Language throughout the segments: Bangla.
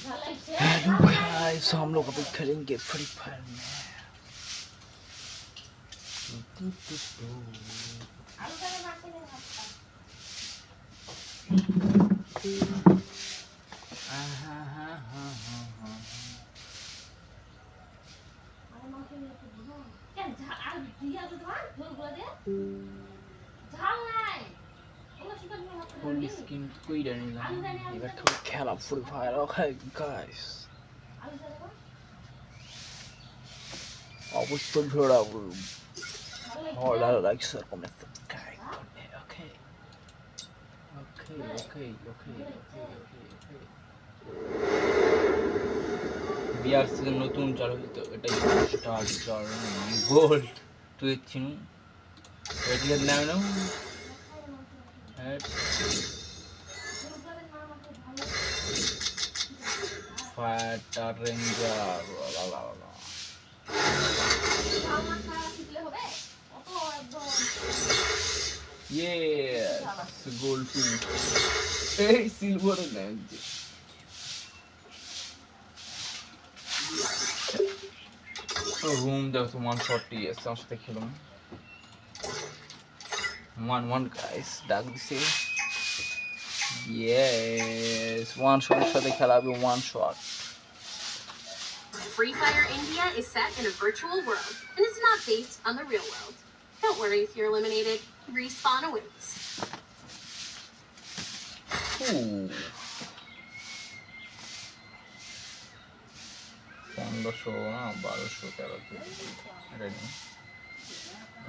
हेलो गाइस हम लोग अभी खेलेंगे फ्री फायर में ফুল স্ক্রিন কইরা নিলাম এবার খেলা খেলা ফ্রি ফায়ার ওকে গাইস অবশ্যই ভিডিওটা ভালো লাগছে কমে সাবস্ক্রাইব করবে ওকে ওকে ওকে ওকে বিয়ার সিজন নতুন চালু হইতো এটাই স্টার জার্নি গোল্ড তুই চিনু এটির নাম নাম fire ranger yes gold two এই সিলভার লাগছে রুম দেখো ওয়ান ফর্টি এসে আমার সাথে খেলুন ওয়ান ওয়ান গাইস ডাক দিছে ইয়েস ওয়ান শটের সাথে খেলাবে one shot Free Fire India is set in a virtual world and is not based on the real world. Don't worry if you're eliminated. Respawn awaits. পনেরোশো না বারোশো তেরোশো রেডি না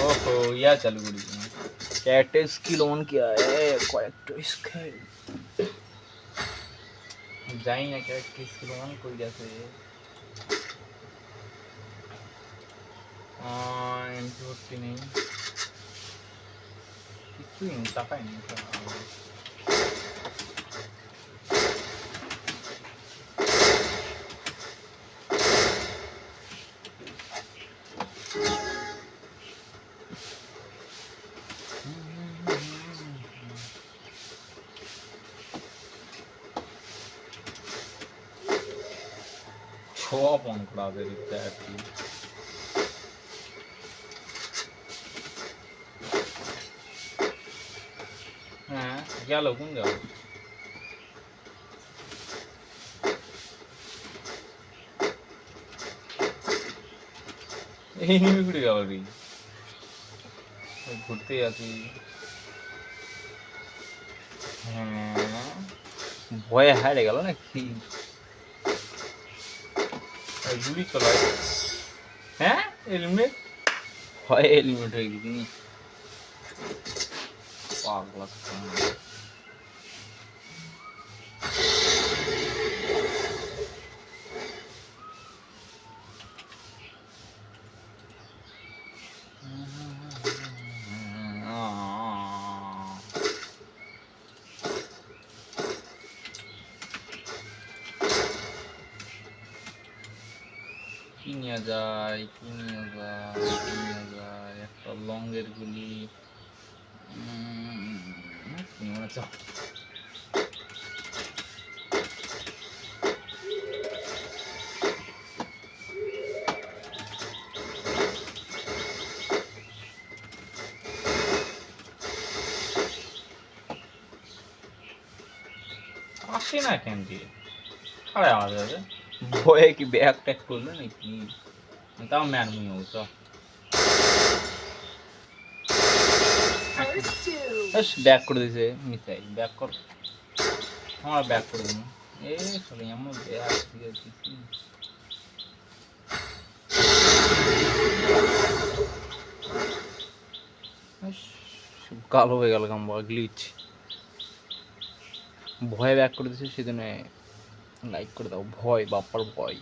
ओहो, या चल गुड़ी कैटिस की लोन क्या है कैटिस के। जाए ना कैटिस की लोन कोई जैसे। आह टू की नहीं। कितनी इंसाफ है नहीं করা হবে দিতে আর কি। হ্যাঁ গেল কোন গেল? এই ঘুরে গেল রে ঘুরতে আছি। হ্যাঁ ভয়ে হারে গেল নাকি? গুলি চলাই হ্যাঁ হেলমেট হয় হেলমেট হয়ে গেছি পাগলা নিয়ে যায়, কি নিয়ে যায়, কি নিয়ে যায়, একটা লঙ্গের গুলি। মনে হচ্ছে আসে না কেন দিয়ে আরে আছে। ভয়ে কি ব্যাগ ট্যাগ করল নাকি? First two. বেশ ব্যাক করে দিয়েছে মিসাই ব্যাক কর আমার ব্যাক করে দিন এ চলে এমন ব্যাগ দিয়ে দিচ্ছি কালো হয়ে গেল গাম্বা গ্লিচ ভয়ে ব্যাক করে দিয়েছে সেজন্য লাইক করে দাও ভয় বাপ্পার ভয়